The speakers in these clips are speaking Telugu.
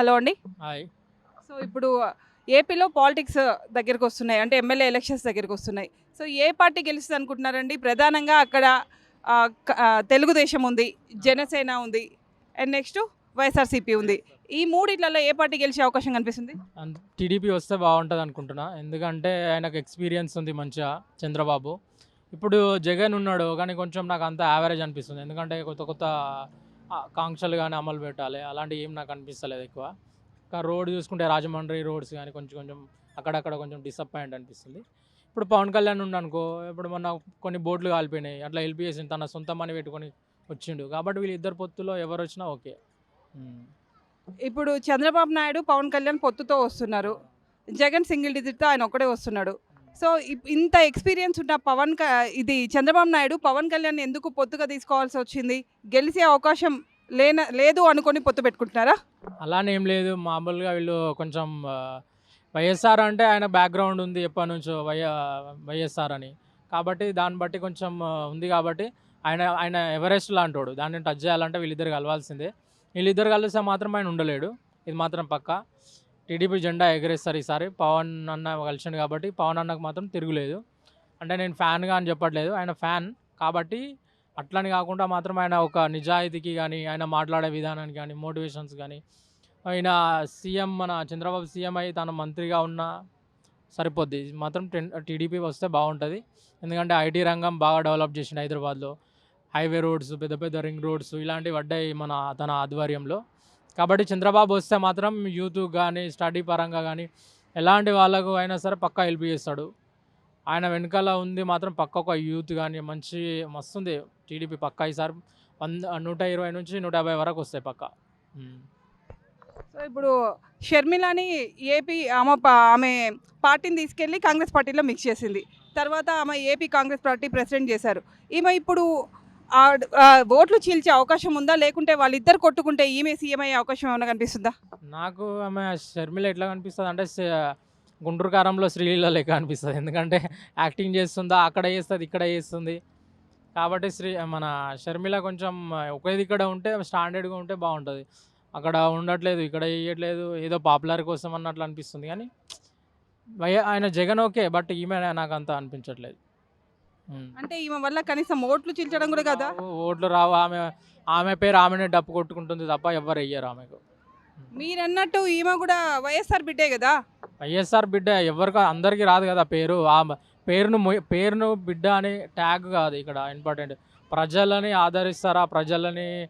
హలో అండి. హాయ్. సో ఇప్పుడు ఏపీలో పాలిటిక్స్ దగ్గరికి వస్తున్నాయి. అంటే ఎమ్మెల్యే ఎలక్షన్స్ దగ్గరికి వస్తున్నాయి. సో ఏ పార్టీ గెలుస్తుంది అనుకుంటున్నారండి? ప్రధానంగా అక్కడ ఆ, క- ఆ, తెలుగుదేశం ఉంది జనసేన ఉంది అండ్ నెక్స్ట్ వైఎస్ఆర్సీపీ ఉంది. ఈ మూడిట్లలో ఏ పార్టీ గెలిచే అవకాశం కనిపిస్తుంది? టీడీపీ వస్తే బాగుంటుంది అనుకుంటున్నా. ఎందుకంటే ఆయనకు ఎక్స్పీరియన్స్ ఉంది మంచిగా చంద్రబాబు. ఇప్పుడు జగన్ ఉన్నాడు కానీ కొంచెం నాకు అంత యావరేజ్ అనిపిస్తుంది. ఎందుకంటే కొత్త కొత్త కాంక్షలు కానీ అమలు పెట్టాలి. అలాంటివి ఏం నాకు అనిపిస్తలేదు ఎక్కువ. ఇంకా రోడ్ చూసుకుంటే రాజమండ్రి రోడ్స్ కానీ కొంచెం కొంచెం అక్కడక్కడ కొంచెం డిసప్పాయింట్ అనిపిస్తుంది. ఇప్పుడు పవన్ కళ్యాణ్ ఉండు అనుకో ఇప్పుడు మొన్న కొన్ని బోట్లు కాలిపోయినాయి. అట్లా ఎల్పిఎస్ని తన సొంత మనీ పెట్టుకొని వచ్చిండు. కాబట్టి వీళ్ళు ఇద్దరు పొత్తులో ఎవరు వచ్చినా ఓకే. ఇప్పుడు చంద్రబాబు నాయుడు పవన్ కళ్యాణ్ పొత్తుతో వస్తున్నారు. జగన్ సింగిల్ డిజిట్తో ఆయన ఒక్కడే వస్తున్నాడు. సో ఇప్- ఇంత ఎక్స్పీరియన్స్ ఉన్న పవన్ క- ఇది చంద్రబాబు నాయుడు పవన్ కళ్యాణ్ ఎందుకు పొత్తుగా తీసుకోవాల్సి వచ్చింది? గెలిచే అవకాశం లేన లేదు అనుకొని పొత్తు పెట్టుకుంటున్నారా? అలానే ఏం లేదు. మామూలుగా వీళ్ళు కొంచెం వైఎస్ఆర్ అంటే ఆయన బ్యాక్గ్రౌండ్ ఉంది ఎప్పటి నుంచో వై వైఎస్ఆర్ అని. కాబట్టి దాన్ని బట్టి కొంచెం ఉంది కాబట్టి ఆయన ఆయన ఎవరెస్ట్ లాంటోడు. దాన్ని టచ్ చేయాలంటే వీళ్ళిద్దరు కలవాల్సిందే. వీళ్ళిద్దరు కలిస్తే మాత్రం ఆయన ఉండలేడు. ఇది మాత్రం పక్క. టీడీపీ జెండా ఎగరేస్తారు ఈసారి. పవన్ అన్న కలిసిండు కాబట్టి పవన్ అన్నకు మాత్రం తిరుగులేదు. అంటే నేను ఫ్యాన్గా అని చెప్పట్లేదు. ఆయన ఫ్యాన్ కాబట్టి అట్లని కాకుండా మాత్రం ఆయన ఒక నిజాయితీకి కానీ ఆయన మాట్లాడే విధానానికి కానీ మోటివేషన్స్ కానీ ఆయన సీఎం మన చంద్రబాబు సీఎం అయి తన మంత్రిగా ఉన్న సరిపోద్ది. మాత్రం టెన్ టీడీపీ వస్తే బాగుంటుంది. ఎందుకంటే ఐటీ రంగం బాగా డెవలప్ చేసింది హైదరాబాద్లో. హైవే రోడ్స్ పెద్ద పెద్ద రింగ్ రోడ్స్ ఇలాంటివి పడ్డాయి మన తన ఆధ్వర్యంలో. కాబట్టి చంద్రబాబు వస్తే మాత్రం యూత్ కానీ స్టడీ పరంగా కానీ ఎలాంటి వాళ్ళకు అయినా సరే పక్కా హెల్ప్ చేస్తాడు. ఆయన వెనకాల ఉంది మాత్రం పక్క ఒక యూత్ కానీ మంచి మస్తుంది. టీడీపీ పక్క ఈసారి వంద నూట ఇరవై నుంచి నూట యాభై వరకు వస్తాయి పక్క. సో ఇప్పుడు షర్మిలాని ఏపీ ఆమె ప- ఆమె పార్టీని తీసుకెళ్ళి కాంగ్రెస్ పార్టీలో మిక్స్ చేసింది. తర్వాత ఆమె ఏపీ కాంగ్రెస్ పార్టీ ప్రెసిడెంట్ చేశారు. ఈమె ఇప్పుడు ఓట్లు చీల్చే అవకాశం ఉందా? లేకుంటే వాళ్ళిద్దరు కొట్టుకుంటే ఈమె సీఎం అయ్యే అవకాశం ఏమైనా కనిపిస్తుందా? నాకు ఆమె షర్మిల ఎట్లా కనిపిస్తుంది? అంటే గుంటూరు కారంలో శ్రీలీల లెక్క అనిపిస్తుంది ఎందుకంటే యాక్టింగ్ చేస్తుందా? అక్కడ చేస్తుంది ఇక్కడ చేస్తుంది. కాబట్టి శ్రీ మన షర్మిల కొంచెం ఒకే ఇక్కడ ఉంటే స్టాండర్డ్గా ఉంటే బాగుంటుంది. అక్కడ ఉండట్లేదు ఇక్కడ వేయట్లేదు ఏదో పాపులర్ కోసం అన్నట్లు అనిపిస్తుంది. కానీ ఆయన జగన్ ఓకే బట్ ఈమె నాకు అంత అనిపించట్లేదు. అంటే ఈమె వల్ల కనీసం ఓట్లు చీల్చడం కూడా కదా? ఓట్లు రావు. ఆమె ఆమె పేరు ఆమెనే డప్పు కొట్టుకుంటుంది తప్ప ఎవరు వెయ్యరు ఆమెకు. మీరన్నట్టు ఈమె కూడా వైఎస్ఆర్ బిడ్డే కదా? వైఎస్ఆర్ బిడ్డ ఎవరికి అందరికీ రాదు కదా పేరు. ఆ పేరును మొయ్- పేరును బిడ్డ అనే ట్యాగ్ కాదు ఇక్కడ ఇంపార్టెంట్. ప్రజలని ఆదరిస్తారా ప్రజలని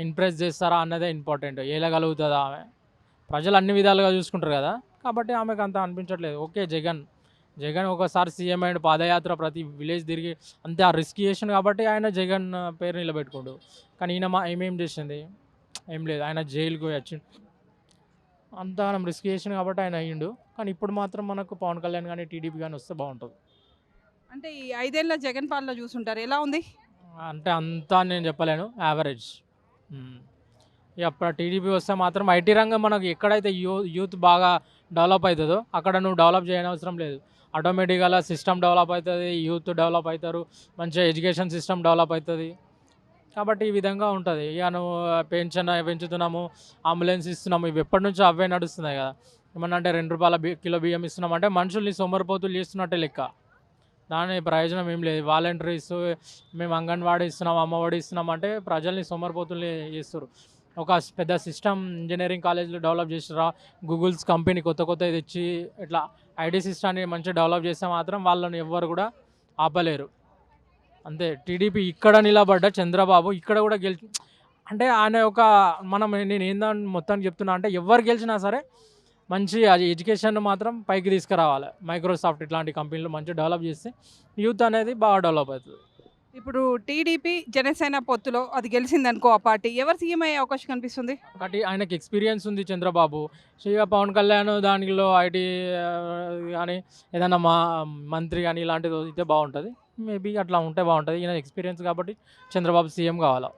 ఇంప్రెస్ చేస్తారా అన్నదే ఇంపార్టెంట్. ఏలగలుగుతుందా ఆమె? ప్రజలు అన్ని విధాలుగా చూసుకుంటారు కదా. కాబట్టి ఆమెకు అంత అనిపించట్లేదు. ఓకే జగన్. జగన్ ఒకసారి సీఎం అయిన పాదయాత్ర ప్రతి విలేజ్ తిరిగి అంతే ఆ రిస్క్ చేసిండు కాబట్టి ఆయన జగన్ పేరు నిలబెట్టుకోడు. కానీ ఈయన మా ఏమేం చేసింది? ఏం లేదు ఆయన జైలుకు వచ్చి అంత మనం రిస్క్ చేసిన కాబట్టి ఆయన అయ్యిండు. కానీ ఇప్పుడు మాత్రం మనకు పవన్ కళ్యాణ్ కానీ టీడీపీ కానీ వస్తే బాగుంటుంది. అంటే ఈ ఐదేళ్ళ జగన్ పాలన చూసుంటారు ఎలా ఉంది? అంటే అంతా నేను చెప్పలేను యావరేజ్. ఇక టీడీపీ వస్తే మాత్రం ఐటీ రంగం మనకు ఎక్కడైతే యూ యూత్ బాగా డెవలప్ అవుతుందో అక్కడ నువ్వు డెవలప్ చేయనవసరం లేదు. ఆటోమేటిక్గా సిస్టమ్ డెవలప్ అవుతుంది యూత్ డెవలప్ అవుతారు మంచిగా ఎడ్యుకేషన్ సిస్టమ్ డెవలప్ అవుతుంది. కాబట్టి ఈ విధంగా ఉంటుంది. ఇక నువ్వు పెన్షన్ పెంచుతున్నాము అంబులెన్స్ ఇస్తున్నాము ఇవి ఎప్పటి నుంచో అవే నడుస్తున్నాయి కదా. ఏమన్నా అంటే రెండు రూపాయల బి కిలో బియ్యం ఇస్తున్నాం అంటే మనుషుల్ని సోమరిపోతులు చేస్తున్నట్టే లెక్క. దాని ప్రయోజనం ఏం లేదు. వాలంటీర్స్ మేము అంగన్వాడీ ఇస్తున్నాం అమ్మఒడి ఇస్తున్నాం అంటే ప్రజల్ని సోమరిపోతుల్ని చేస్తారు ఒక పెద్ద సిస్టమ్ ఇంజనీరింగ్ కాలేజ్లో డెవలప్ చేసిరా గూగుల్స్ కంపెనీ కొత్త కొత్త తెచ్చి ఇట్లా ఐటీ సిస్టమ్ని మంచిగా డెవలప్ చేస్తే మాత్రం వాళ్ళని ఎవ్వరు కూడా ఆపలేరు. అంతే టీడీపీ ఇక్కడ నిలబడ్డ చంద్రబాబు ఇక్కడ కూడా గెలిచి అంటే ఆయన ఒక మనం నేను ఏందని మొత్తానికి చెప్తున్నా అంటే ఎవరు గెలిచినా సరే మంచి అది ఎడ్యుకేషన్ మాత్రం పైకి తీసుకురావాలి. మైక్రోసాఫ్ట్ ఇట్లాంటి కంపెనీలు మంచిగా డెవలప్ చేస్తే యూత్ అనేది బాగా డెవలప్ అవుతుంది. ఇప్పుడు టీడీపీ జనసేన పొత్తులో అది గెలిచిందనుకో ఆ పార్టీ. ఎవరు సీఎం అయ్యే అవకాశం కనిపిస్తుంది? ఒకటి ఆయనకి ఎక్స్పీరియన్స్ ఉంది చంద్రబాబు. సో ఇక పవన్ కళ్యాణ్ దానిలో ఐటీ కానీ ఏదైనా మా మంత్రి కానీ ఇలాంటిది అయితే బాగుంటుంది. మేబీ అట్లా ఉంటే బాగుంటుంది. ఈయన ఎక్స్పీరియన్స్ కాబట్టి చంద్రబాబు సీఎం కావాలా?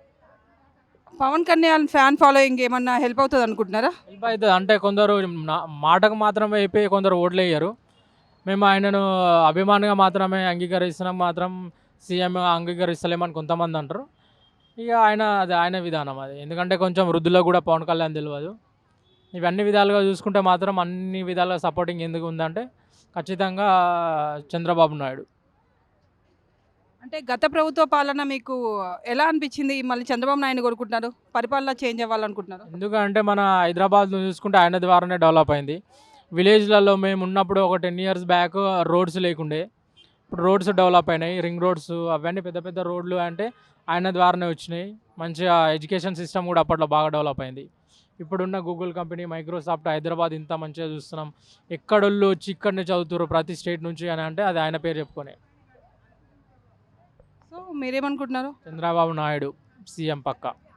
పవన్ కళ్యాణ్ ఫ్యాన్ ఫాలోయింగ్ ఏమన్నా హెల్ప్ అవుతుంది అనుకుంటున్నారా? హెల్ప్ అవుతుంది. అంటే కొందరు నా- మాటకు మాత్రమే అయిపోయి కొందరు ఓట్లు వేయరు మేము ఆయనను అభిమానంగా మాత్రమే అంగీకరిస్తున్నాం మాత్రం. సీఎం అంగీకరిస్తలేమని కొంతమంది అంటారు. ఇక ఆయన అది ఆయన విధానం అది. ఎందుకంటే కొంచెం వృద్ధులకు కూడా పవన్ కళ్యాణ్ తెలియదు ఇవన్నీ విధాలుగా చూసుకుంటే మాత్రం అన్ని విధాలుగా సపోర్టింగ్ ఎందుకు ఉందంటే ఖచ్చితంగా చంద్రబాబు నాయుడు. అంటే గత ప్రభుత్వ పాలన మీకు ఎలా అనిపించింది? మళ్ళీ చంద్రబాబు నాయుడు కోరుకుంటున్నారు? పరిపాలన చేంజ్ అవ్వాలనుకుంటున్నారు? ఎందుకంటే మన హైదరాబాద్ చూసుకుంటే ఆయన ద్వారానే డెవలప్ అయింది. విలేజ్లలో మేము ఉన్నప్పుడు ఒక టెన్ ఇయర్స్ బ్యాక్ రోడ్స్ లేకుండే. ఇప్పుడు రోడ్స్ డెవలప్ అయినాయి. రింగ్ రోడ్స్ అవన్నీ పెద్ద పెద్ద రోడ్లు అంటే ఆయన ద్వారానే వచ్చినాయి. మంచిగా ఎడ్యుకేషన్ సిస్టమ్ కూడా అప్పట్లో బాగా డెవలప్ అయింది. ఇప్పుడున్న గూగుల్ కంపెనీ మైక్రోసాఫ్ట్ హైదరాబాద్ ఇంత మంచిగా చూస్తున్నాం. ఎక్కడోళ్ళు వచ్చి ఇక్కడనే చదువుతారు ప్రతి స్టేట్ నుంచి అని అంటే అది ఆయన పేరు చెప్పుకొని. సో మీరేమనుకుంటున్నారు? చంద్రబాబు నాయుడు సీఎం పక్క.